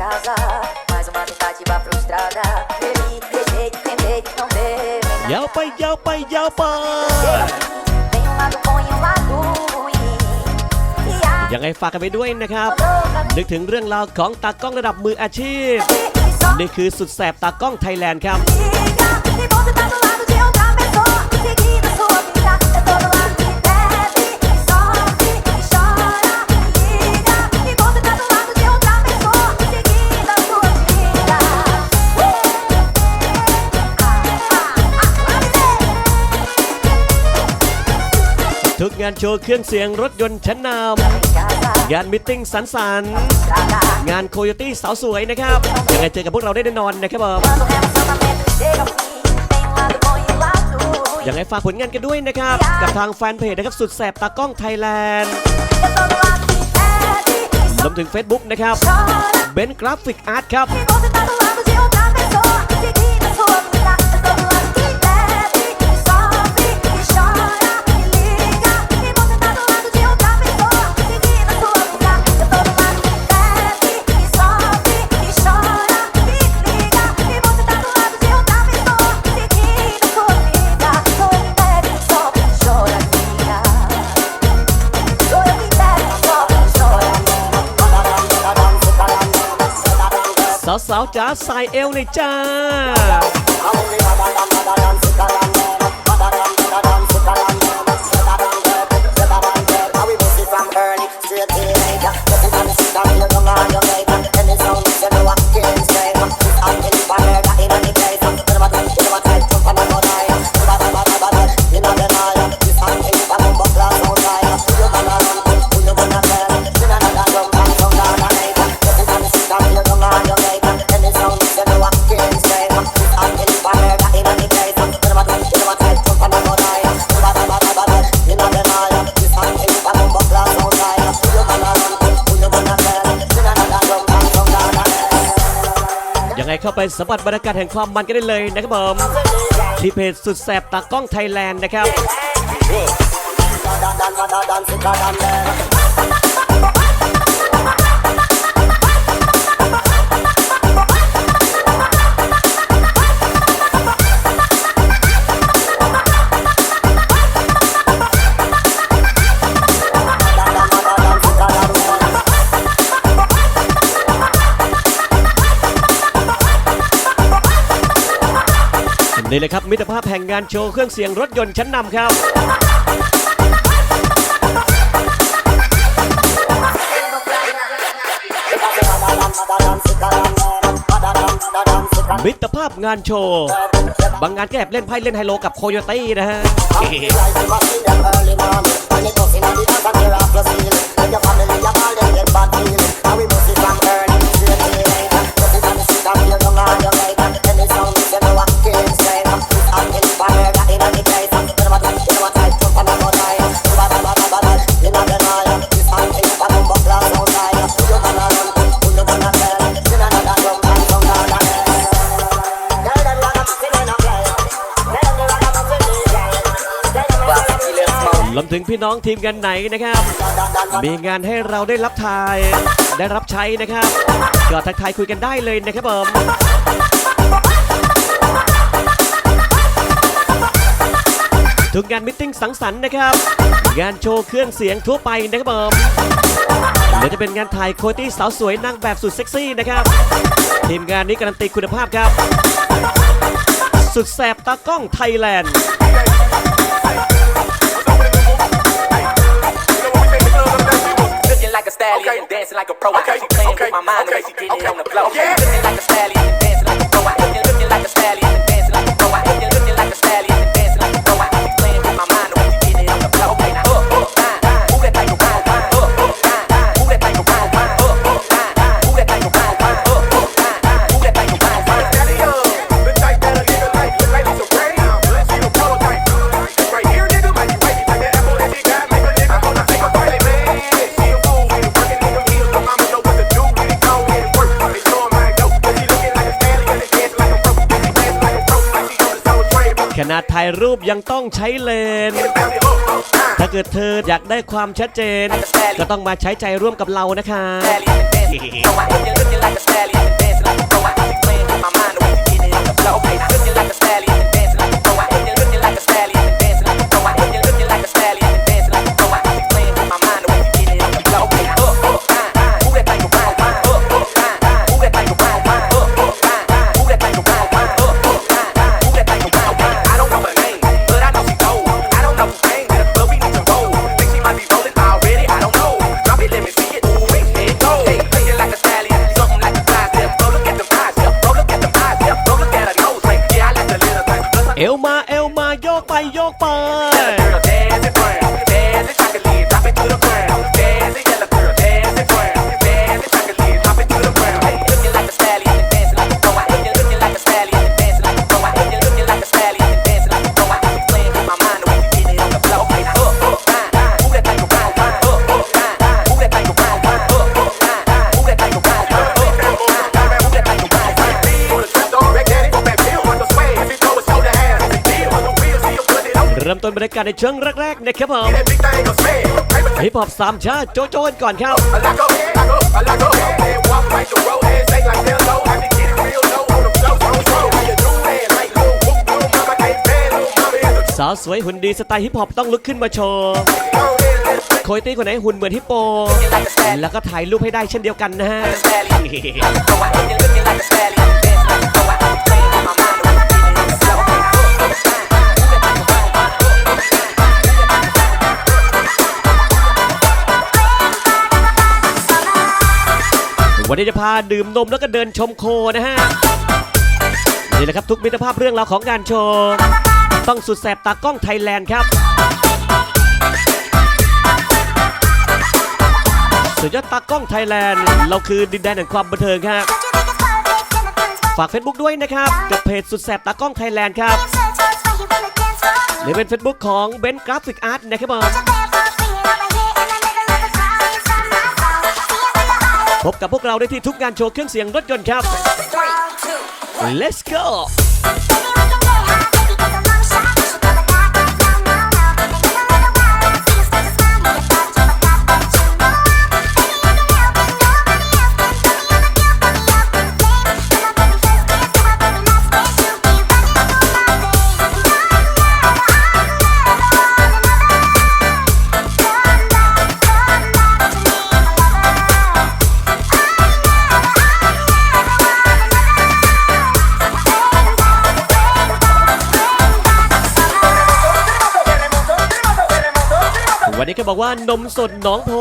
casa. Mais uma tentativa frustrada. Bebi, beijei, tentei, não deu. ยาวไปยาวไปยาวไป Tem um lado bom e um lado ruim. E a ยังไงฝากกันไปด้วยนะครับ louca นึกถึงเรื่องราวของตากล้องระดับมืออาชีพ me só นี่คือสุดแสบตากล้องไทยแลนด์ครับ งานโชว์เครื่องเสียงรถยนต์ชั้นน Em casa, ำงานมิทติ้งสันสัน estrada. งานโคโยตี้สาวสวยนะครับยังไงเจอกับพวกเราได้แน่นอนนะครับผม Quando o relacionamento chega ao fim, tem um lado bom e um lado ruim. ยังไงฝากผลงานกันด้วยนะครับ กับทางแฟนเพจนะครับสุดแสบตากล้องไทยแลนด์ Eu tô do lado que bebe, que รวมถึง Facebook นะครับ chora. เบนกราฟิกอาร์ตครับ สาวๆจ๋าสายเอวเลยจ้า สัมผัสบรรยากาศแห่งความมันกันได้เลยนะครับผมที่เพจสุดแสบตากล้องไทยแลนด์นะครับ นี่เลยครับมิตรภาพแห่งงานโชว์เครื่องเสียงรถยนต์ชั้นนำครับ มิตรภาพงานโชว์ บางงานก็แอบเล่นไพ่เล่นไฮโลกับโคโยตี้นะฮะ รวมถึงพี่น้องทีมงานไหนนะครับ มีงานให้เราได้รับทาย ได้รับใช้นะครับก็ทักทายคุยกันได้เลยนะครับผมทุกงานมิทติ้งสังสรรค์นะครับ งานโชว์เครื่องเสียงทั่วไปนะครับผมหรือจะเป็นงานถ่ายโคตี้สาวสวยนางแบบสุดเซ็กซี่นะครับ ทีมงานนี้การันตีคุณภาพครับ สุดแสบตากล้องไทยแลนด์ Looking like a stallion and dancing like a pro. I think she playing with my mind. The way she get it on the floor. Looking like a stallion. And dancing like a pro. I looking like a stallion นาดถ่ายรูปยังต้องใช้เลน ถ้าเกิดเธออยากได้ความชัดเจน ก็ต้องมาใช้ใจร่วมกับเรานะคะ เอวมาเอวมาโยกไปโยกไป ต้นบรรยากาศในช่วงแรกๆนะครับผม That big thing go smash. Paper ฮิปฮอปสามชาติโจโจนก่อนครับ I like up, I go, I like up. Head walk like the road, head shake like they're low. I can get it real low on the flow, on the flow. How you do that? Like little whoop, little mama can't stand, little mama in the สาวสวยหุ่นดีสไตล์ฮิปฮอปต้องลุกขึ้นมาโชว์ go ahead, let's โคยตี้คนไหนหุ่นเหมือนฮิปโป แล้วก็ถ่ายรูปให้ได้เช่นเดียวกันนะฮะ วันนี้จะพาดื่มนมแล้วก็เดินชมโคนะฮะ นี่แหละครับทุกมิตรภาพเรื่องราวของงานโชว์ ต้องสุดแสบตากล้องไทยแลนด์ครับ สุดยอดตากล้องไทยแลนด์ เราคือดินแดนแห่งความบันเทิงครับฝาก Facebook ด้วยนะครับ กับเพจสุดแสบตากล้องไทยแลนด์ครับหรือเป็น Facebook ของเบนกราฟิกอาร์ตนะครับผม พบกับพวกเราได้ที่ทุกงานโชว์เครื่องเสียงรถยนต์ครับ let's go อกว่านมสดน้องโพ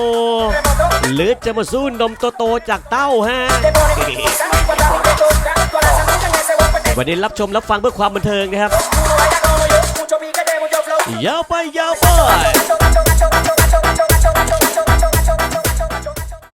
หรือจะมาสู้นมโตๆจากเต้าฮะ วันนี้รับชมรับฟังเพื่อความบันเทิงนะครับยาวไปยาวไป